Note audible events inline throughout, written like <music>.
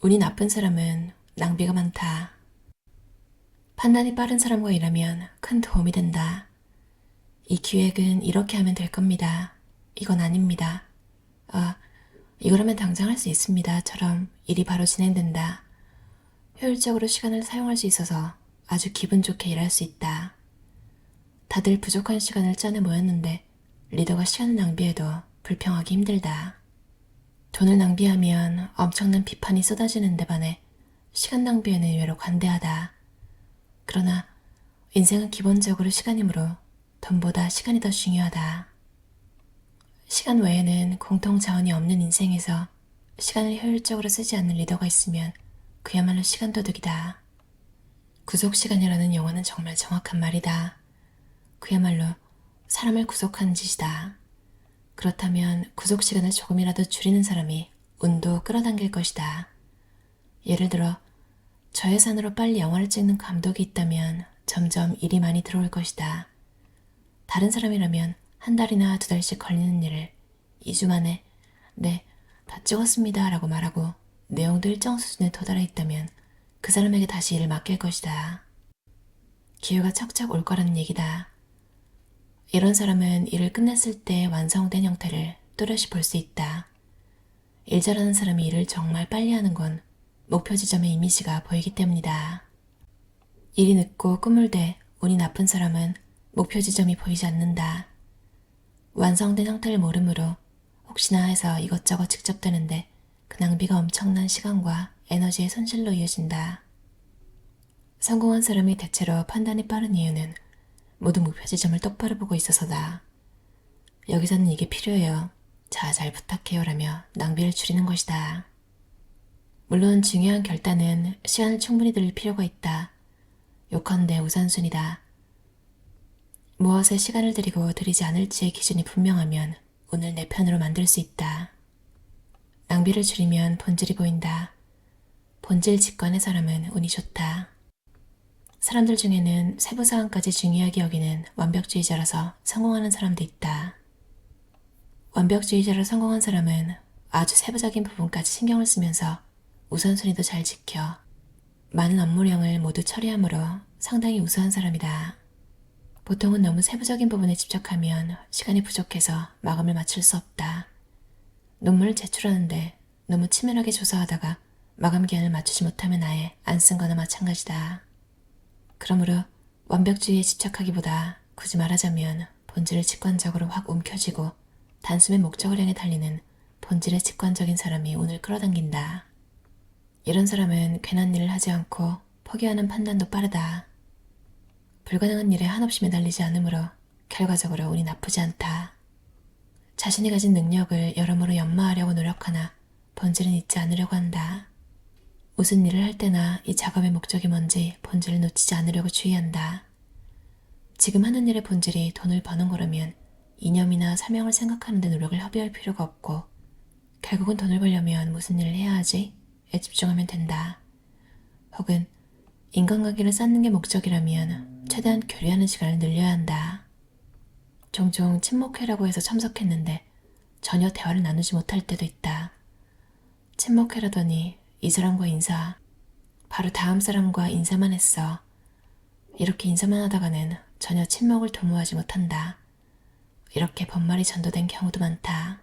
운이 나쁜 사람은 낭비가 많다. 판단이 빠른 사람과 일하면 큰 도움이 된다. 이 기획은 이렇게 하면 될 겁니다. 이건 아닙니다. 아, 이거라면 당장 할 수 있습니다.처럼 일이 바로 진행된다. 효율적으로 시간을 사용할 수 있어서 아주 기분 좋게 일할 수 있다. 다들 부족한 시간을 짜내 모였는데 리더가 시간을 낭비해도 불평하기 힘들다. 돈을 낭비하면 엄청난 비판이 쏟아지는 데 반해 시간 낭비에는 의외로 관대하다. 그러나 인생은 기본적으로 시간이므로 돈보다 시간이 더 중요하다. 시간 외에는 공통 자원이 없는 인생에서 시간을 효율적으로 쓰지 않는 리더가 있으면 그야말로 시간 도둑이다. 구속 시간이라는 용어는 정말 정확한 말이다. 그야말로 사람을 구속하는 짓이다. 그렇다면 구속 시간을 조금이라도 줄이는 사람이 운도 끌어당길 것이다. 예를 들어 저예산으로 빨리 영화를 찍는 감독이 있다면 점점 일이 많이 들어올 것이다. 다른 사람이라면 한 달이나 두 달씩 걸리는 일을 2주 만에 네, 다 찍었습니다 라고 말하고 내용도 일정 수준에 도달해 있다면 그 사람에게 다시 일을 맡길 것이다. 기회가 척척 올 거라는 얘기다. 이런 사람은 일을 끝냈을 때 완성된 형태를 또렷이 볼 수 있다. 일 잘하는 사람이 일을 정말 빨리 하는 건 목표 지점의 이미지가 보이기 때문이다. 일이 늦고 꾸물대 운이 나쁜 사람은 목표 지점이 보이지 않는다. 완성된 형태를 모르므로 혹시나 해서 이것저것 직접 되는데 그 낭비가 엄청난 시간과 에너지의 손실로 이어진다. 성공한 사람이 대체로 판단이 빠른 이유는 모두 목표 지점을 똑바로 보고 있어서다. 여기서는 이게 필요해요. 자, 잘 부탁해요. 라며 낭비를 줄이는 것이다. 물론 중요한 결단은 시간을 충분히 들일 필요가 있다. 요컨대 우선순위다. 무엇에 시간을 들이고 들이지 않을지의 기준이 분명하면 오늘 내 편으로 만들 수 있다. 낭비를 줄이면 본질이 보인다. 본질 직관의 사람은 운이 좋다. 사람들 중에는 세부 사항까지 중요하게 여기는 완벽주의자라서 성공하는 사람도 있다. 완벽주의자로 성공한 사람은 아주 세부적인 부분까지 신경을 쓰면서 우선순위도 잘 지켜 많은 업무량을 모두 처리하므로 상당히 우수한 사람이다. 보통은 너무 세부적인 부분에 집착하면 시간이 부족해서 마감을 맞출 수 없다. 논문을 제출하는데 너무 치밀하게 조사하다가 마감 기한을 맞추지 못하면 아예 안 쓴 거나 마찬가지다. 그러므로 완벽주의에 집착하기보다 굳이 말하자면 본질을 직관적으로 확 움켜쥐고 단숨에 목적을 향해 달리는 본질의 직관적인 사람이 운을 끌어당긴다. 이런 사람은 괜한 일을 하지 않고 포기하는 판단도 빠르다. 불가능한 일에 한없이 매달리지 않으므로 결과적으로 운이 나쁘지 않다. 자신이 가진 능력을 여러모로 연마하려고 노력하나 본질은 잊지 않으려고 한다. 무슨 일을 할 때나 이 작업의 목적이 뭔지 본질을 놓치지 않으려고 주의한다. 지금 하는 일의 본질이 돈을 버는 거라면 이념이나 사명을 생각하는 데 노력을 허비할 필요가 없고 결국은 돈을 벌려면 무슨 일을 해야 하지? 에 집중하면 된다. 혹은 인간관계를 쌓는 게 목적이라면 최대한 교류하는 시간을 늘려야 한다. 종종 친목회라고 해서 참석했는데 전혀 대화를 나누지 못할 때도 있다. 친목회라더니 이 사람과 인사, 바로 다음 사람과 인사만 했어. 이렇게 인사만 하다가는 전혀 친목을 도모하지 못한다. 이렇게 번말이 전도된 경우도 많다.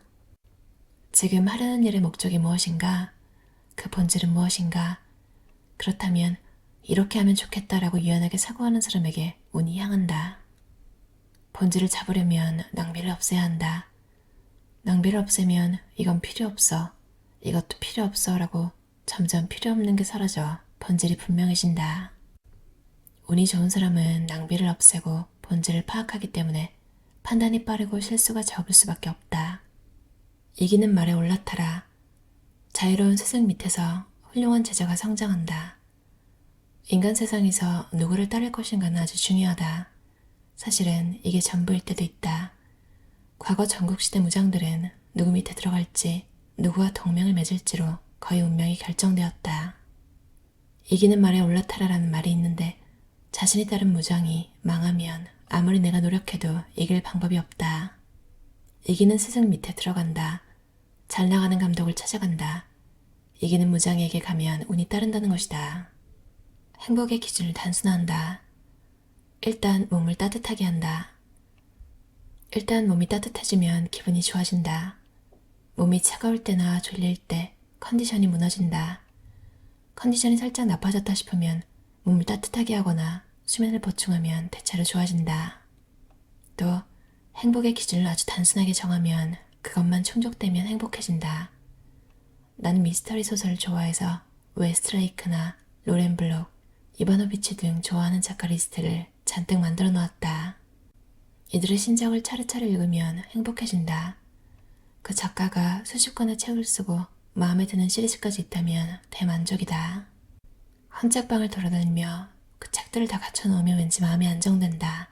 지금 하려는 일의 목적이 무엇인가? 그 본질은 무엇인가? 그렇다면 이렇게 하면 좋겠다라고 유연하게 사고하는 사람에게 운이 향한다. 본질을 잡으려면 낭비를 없애야 한다. 낭비를 없애면 이건 필요 없어. 이것도 필요 없어. 라고 점점 필요 없는 게 사라져 본질이 분명해진다. 운이 좋은 사람은 낭비를 없애고 본질을 파악하기 때문에 판단이 빠르고 실수가 적을 수밖에 없다. 이기는 말에 올라타라. 자유로운 스승 밑에서 훌륭한 제자가 성장한다. 인간 세상에서 누구를 따를 것인가는 아주 중요하다. 사실은 이게 전부일 때도 있다. 과거 전국시대 무장들은 누구 밑에 들어갈지, 누구와 동맹을 맺을지로 거의 운명이 결정되었다. 이기는 말에 올라타라라는 말이 있는데 자신이 따른 무장이 망하면 아무리 내가 노력해도 이길 방법이 없다. 이기는 스승 밑에 들어간다. 잘 나가는 감독을 찾아간다. 이기는 무장에게 가면 운이 따른다는 것이다. 행복의 기준을 단순화한다. 일단 몸을 따뜻하게 한다. 일단 몸이 따뜻해지면 기분이 좋아진다. 몸이 차가울 때나 졸릴 때 컨디션이 무너진다. 컨디션이 살짝 나빠졌다 싶으면 몸을 따뜻하게 하거나 수면을 보충하면 대체로 좋아진다. 또 행복의 기준을 아주 단순하게 정하면 그것만 충족되면 행복해진다. 나는 미스터리 소설을 좋아해서 웨스트레이크나 로렌 블록, 이바노비치 등 좋아하는 작가 리스트를 잔뜩 만들어 놓았다. 이들의 신작을 차례차례 읽으면 행복해진다. 그 작가가 수십 권의 책을 쓰고 마음에 드는 시리즈까지 있다면 대만족이다. 헌책방을 돌아다니며 그 책들을 다 갖춰놓으면 왠지 마음이 안정된다.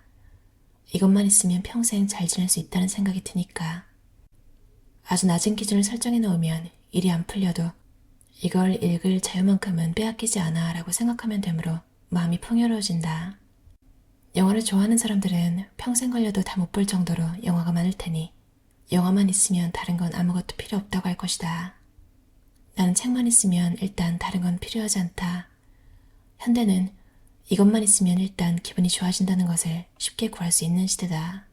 이것만 있으면 평생 잘 지낼 수 있다는 생각이 드니까. 아주 낮은 기준을 설정해 놓으면 일이 안 풀려도 이걸 읽을 자유만큼은 빼앗기지 않아 라고 생각하면 되므로 마음이 풍요로워진다. 영화를 좋아하는 사람들은 평생 걸려도 다 못 볼 정도로 영화가 많을 테니 영화만 있으면 다른 건 아무것도 필요 없다고 할 것이다. 나는 책만 있으면 일단 다른 건 필요하지 않다. 현대는 이것만 있으면 일단 기분이 좋아진다는 것을 쉽게 구할 수 있는 시대다.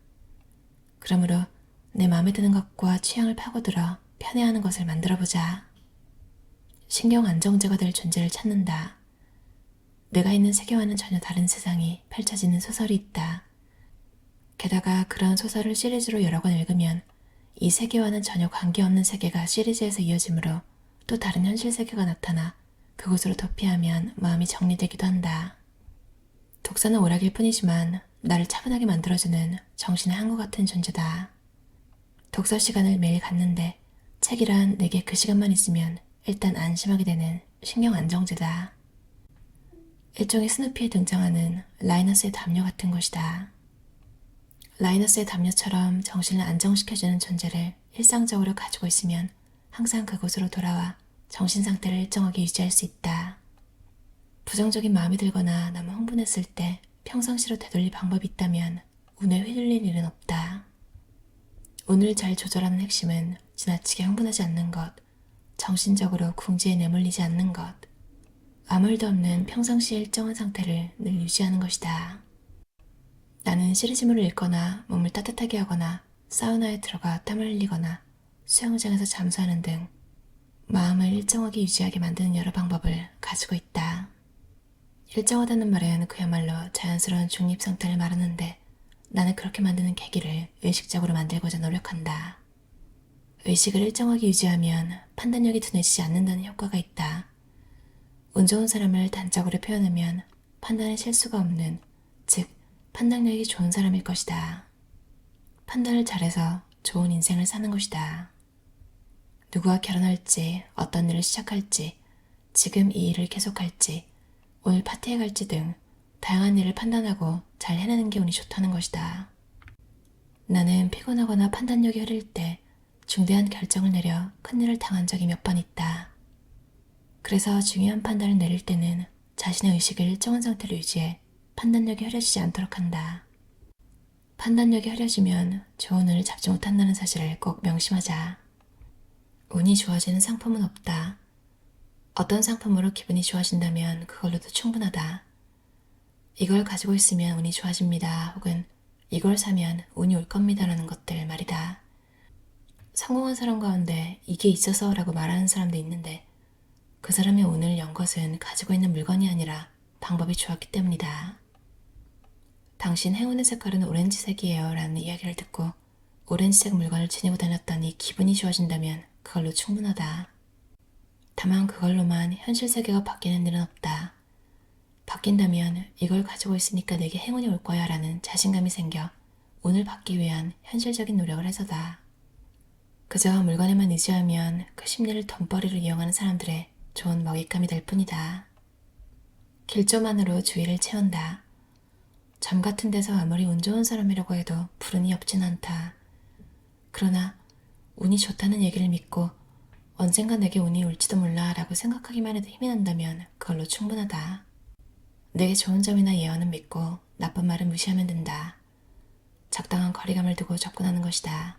그러므로 내 마음에 드는 것과 취향을 파고들어 편애하는 것을 만들어보자. 신경 안정제가 될 존재를 찾는다. 내가 있는 세계와는 전혀 다른 세상이 펼쳐지는 소설이 있다. 게다가 그런 소설을 시리즈로 여러 권 읽으면 이 세계와는 전혀 관계없는 세계가 시리즈에서 이어지므로 또 다른 현실 세계가 나타나 그곳으로 도피하면 마음이 정리되기도 한다. 독서는 오락일 뿐이지만 나를 차분하게 만들어주는 정신의 한것 같은 존재다. 독서 시간을 매일 갖는데 책이란 내게 그 시간만 있으면 일단 안심하게 되는 신경 안정제다. 일종의 스누피에 등장하는 라이너스의 담요 같은 것이다. 라이너스의 담요처럼 정신을 안정시켜주는 존재를 일상적으로 가지고 있으면 항상 그곳으로 돌아와 정신 상태를 일정하게 유지할 수 있다. 부정적인 마음이 들거나 너무 흥분했을 때 평상시로 되돌릴 방법이 있다면 운에 휘둘릴 일은 없다. 운을 잘 조절하는 핵심은 지나치게 흥분하지 않는 것, 정신적으로 궁지에 내몰리지 않는 것, 아무 일도 없는 평상시의 일정한 상태를 늘 유지하는 것이다. 나는 시리즈물을 읽거나 몸을 따뜻하게 하거나 사우나에 들어가 땀을 흘리거나 수영장에서 잠수하는 등 마음을 일정하게 유지하게 만드는 여러 방법을 가지고 있다. 일정하다는 말은 그야말로 자연스러운 중립 상태를 말하는데 나는 그렇게 만드는 계기를 의식적으로 만들고자 노력한다. 의식을 일정하게 유지하면 판단력이 둔해지지 않는다는 효과가 있다. 운 좋은 사람을 단적으로 표현하면 판단에 실수가 없는, 즉, 판단력이 좋은 사람일 것이다. 판단을 잘해서 좋은 인생을 사는 것이다. 누구와 결혼할지, 어떤 일을 시작할지, 지금 이 일을 계속할지, 오늘 파티에 갈지 등 다양한 일을 판단하고 잘 해내는 게 운이 좋다는 것이다. 나는 피곤하거나 판단력이 흐릴 때 중대한 결정을 내려 큰일을 당한 적이 몇 번 있다. 그래서 중요한 판단을 내릴 때는 자신의 의식을 일정한 상태로 유지해 판단력이 흐려지지 않도록 한다. 판단력이 흐려지면 좋은 운을 잡지 못한다는 사실을 꼭 명심하자. 운이 좋아지는 상품은 없다. 어떤 상품으로 기분이 좋아진다면 그걸로도 충분하다. 이걸 가지고 있으면 운이 좋아집니다. 혹은 이걸 사면 운이 올 겁니다라는 것들 말이다. 성공한 사람 가운데 이게 있어서 라고 말하는 사람도 있는데 그 사람의 운을 연 것은 가지고 있는 물건이 아니라 방법이 좋았기 때문이다. 당신 행운의 색깔은 오렌지색이에요 라는 이야기를 듣고 오렌지색 물건을 지니고 다녔더니 기분이 좋아진다면 그걸로 충분하다. 다만 그걸로만 현실 세계가 바뀌는 일은 없다. 바뀐다면 이걸 가지고 있으니까 내게 행운이 올 거야 라는 자신감이 생겨 운을 받기 위한 현실적인 노력을 해서다. 그저 물건에만 의지하면 그 심리를 돈벌이로 이용하는 사람들의 좋은 먹잇감이 될 뿐이다. 길조만으로 주위를 채운다. 점 같은 데서 아무리 운 좋은 사람이라고 해도 불운이 없진 않다. 그러나 운이 좋다는 얘기를 믿고 언젠가 내게 운이 올지도 몰라 라고 생각하기만 해도 힘이 난다면 그걸로 충분하다. 내게 좋은 점이나 예언은 믿고 나쁜 말은 무시하면 된다. 적당한 거리감을 두고 접근하는 것이다.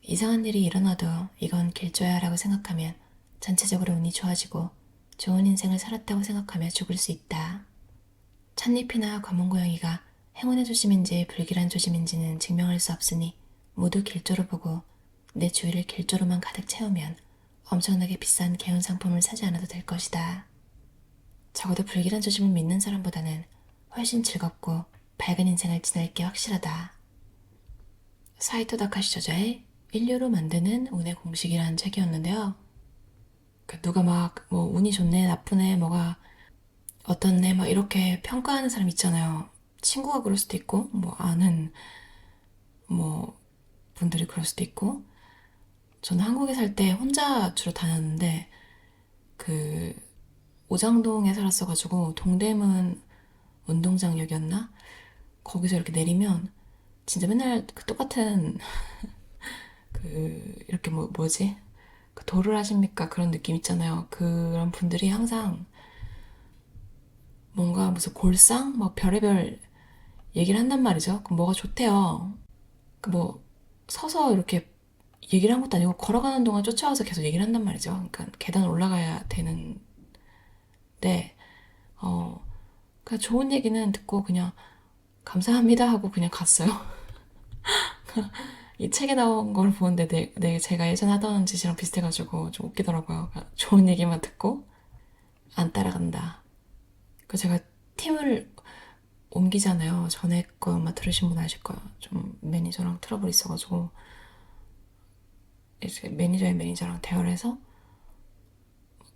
이상한 일이 일어나도 이건 길조야 라고 생각하면 전체적으로 운이 좋아지고 좋은 인생을 살았다고 생각하며 죽을 수 있다. 찻잎이나 검은 고양이가 행운의 조짐인지 불길한 조짐인지는 증명할 수 없으니 모두 길조로 보고 내 주위를 길조로만 가득 채우면 엄청나게 비싼 개운 상품을 사지 않아도 될 것이다. 적어도 불길한 조짐을 믿는 사람보다는 훨씬 즐겁고 밝은 인생을 지낼 게 확실하다. 사이토 다카시 저자의 인류로 만드는 운의 공식이라는 책이었는데요. 그 누가 막 뭐 운이 좋네, 나쁘네, 뭐가 어떻네, 막 이렇게 평가하는 사람 있잖아요. 친구가 그럴 수도 있고, 뭐 아는 뭐 분들이 그럴 수도 있고. 저는 한국에 살 때 혼자 주로 다녔는데 그 오장동에 살았어가지고 동대문 운동장역이었나? 거기서 이렇게 내리면 진짜 맨날 그 똑같은 <laughs> 그 이렇게 뭐 뭐지? 그 도를 하십니까? 그런 느낌 있잖아요. 그런 분들이 항상 뭔가 무슨 골상 뭐 별의별 얘기를 한단 말이죠. 그럼 뭐가 좋대요. 그 뭐 서서 이렇게 얘기를 한 것도 아니고 걸어가는 동안 쫓아와서 계속 얘기를 한단 말이죠. 그러니까 계단 올라가야 되는데 어 그냥 좋은 얘기는 듣고 그냥 감사합니다 하고 그냥 갔어요. <laughs> 이 책에 나온 걸 보는데 내, 내 제가 예전에 하던 짓이랑 비슷해가지고 좀 웃기더라고요. 그러니까 좋은 얘기만 듣고 안 따라간다. 그 제가 팀을 옮기잖아요. 전에 거 아마 들으신 분 아실 거예요. 좀 매니저랑 트러블 있어가지고 이제 매니저의 매니저랑 대화를 해서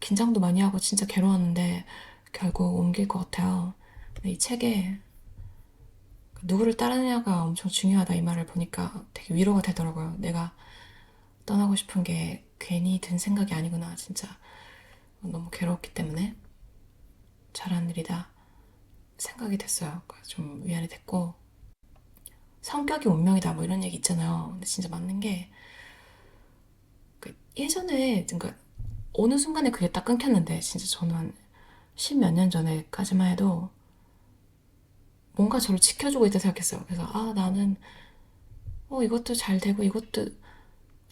긴장도 많이 하고 진짜 괴로웠는데 결국 옮길 것 같아요. 근데 이 책에 누구를 따르느냐가 엄청 중요하다 이 말을 보니까 되게 위로가 되더라고요. 내가 떠나고 싶은 게 괜히 든 생각이 아니구나. 진짜 너무 괴로웠기 때문에 잘한 일이다 생각이 됐어요. 좀 위안이 됐고 성격이 운명이다 뭐 이런 얘기 있잖아요. 근데 진짜 맞는 게그 예전에 그러니까 어느 순간에 그게 딱 끊겼는데 진짜 저는 한 십몇 년 전에까지만 해도 뭔가 저를 지켜주고 있다 생각했어요. 그래서 아 나는 어 이것도 잘 되고 이것도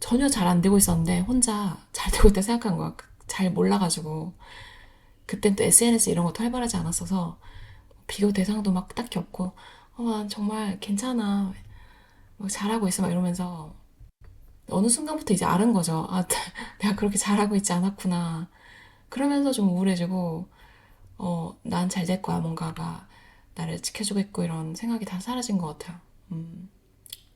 전혀 잘 안 되고 있었는데 혼자 잘 되고 있다 생각한 거야. 잘 몰라가지고 그땐 또 SNS 이런 것도 활발하지 않았어서 비교 대상도 막 딱히 없고 어, 난 정말 괜찮아. 막 잘하고 있어 막 이러면서 어느 순간부터 이제 알은 거죠. 아, <laughs> 내가 그렇게 잘하고 있지 않았구나. 그러면서 좀 우울해지고, 어, 난 잘 될 거야. 뭔가가 나를 지켜주고 있고 이런 생각이 다 사라진 것 같아요. 음,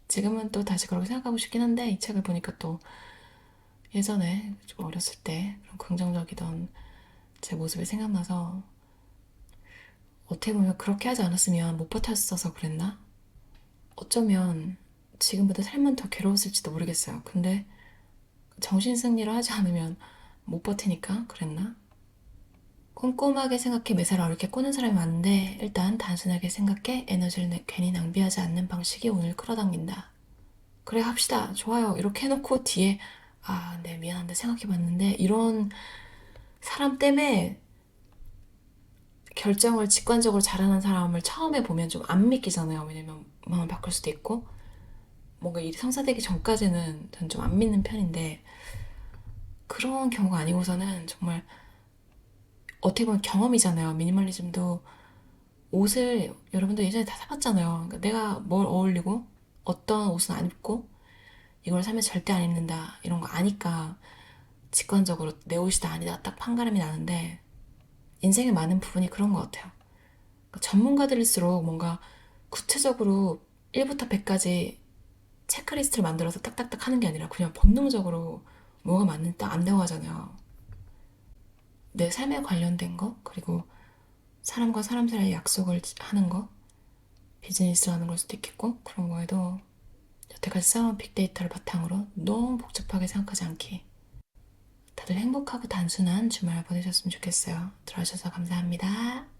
지금은 또 다시 그렇게 생각하고 싶긴 한데, 이 책을 보니까 또 예전에 좀 어렸을 때 그런 긍정적이던 제 모습이 생각나서, 어떻게 보면 그렇게 하지 않았으면 못 버텼어서 그랬나? 어쩌면 지금보다 삶은 더 괴로웠을지도 모르겠어요. 근데 정신 승리를 하지 않으면 못 버티니까 그랬나? 꼼꼼하게 생각해 매사를 어렵게 꼬는 사람이 많은데 일단 단순하게 생각해 에너지를 내- 괜히 낭비하지 않는 방식이 오늘 끌어당긴다. 그래 합시다. 좋아요. 이렇게 해놓고 뒤에 아, 네 미안한데 생각해봤는데 이런 사람 때문에 결정을 직관적으로 잘하는 사람을 처음에 보면 좀 안 믿기잖아요. 왜냐면 마음을 바꿀 수도 있고 뭔가 일이 성사되기 전까지는 전 좀 안 믿는 편인데 그런 경우가 아니고서는 정말 어떻게 보면 경험이잖아요. 미니멀리즘도 옷을 여러분들 예전에 다 사봤잖아요. 그러니까 내가 뭘 어울리고 어떤 옷은 안 입고 이걸 사면 절대 안 입는다 이런 거 아니까 직관적으로 내 옷이 다 아니다 딱 판가름이 나는데 인생의 많은 부분이 그런 것 같아요. 그러니까 전문가들일수록 뭔가 구체적으로 1부터 100까지 체크리스트를 만들어서 딱딱딱 하는 게 아니라 그냥 본능적으로 뭐가 맞는지 딱 안다고 하잖아요. 내 삶에 관련된 거, 그리고 사람과 사람 사이의 약속을 하는 거, 비즈니스를 하는 걸 수도 있겠고, 그런 거에도 여태까지 쌓아온 빅데이터를 바탕으로 너무 복잡하게 생각하지 않게 다들 행복하고 단순한 주말 보내셨으면 좋겠어요. 들어주셔서 감사합니다.